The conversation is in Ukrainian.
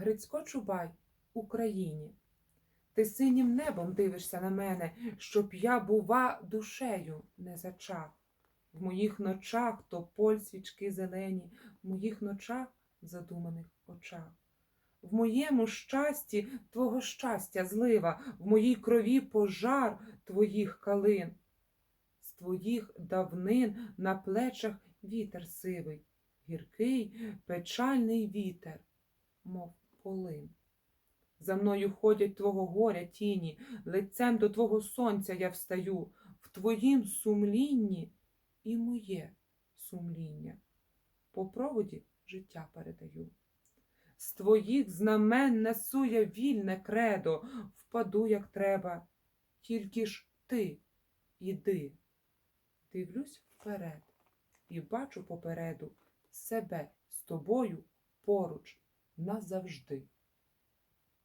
Грицько Чубай, Україні. Ти синім небом дивишся на мене, щоб я, бува, душею не зачав. В моїх ночах тополь свічки зелені, в моїх ночах задуманих очах. В моєму щасті твого щастя злива, в моїй крові пожар твоїх калин. З твоїх давнин на плечах вітер сивий, гіркий, печальний вітер, мов полин. За мною ходять твого горя тіні, лицем до твого сонця я встаю, в твоїм сумлінні і моє сумління. По проводі життя передаю. З твоїх знамен несу я вільне кредо, впаду, як треба. Тільки ж ти іди. Дивлюсь вперед і бачу попереду себе з тобою поруч назавжди.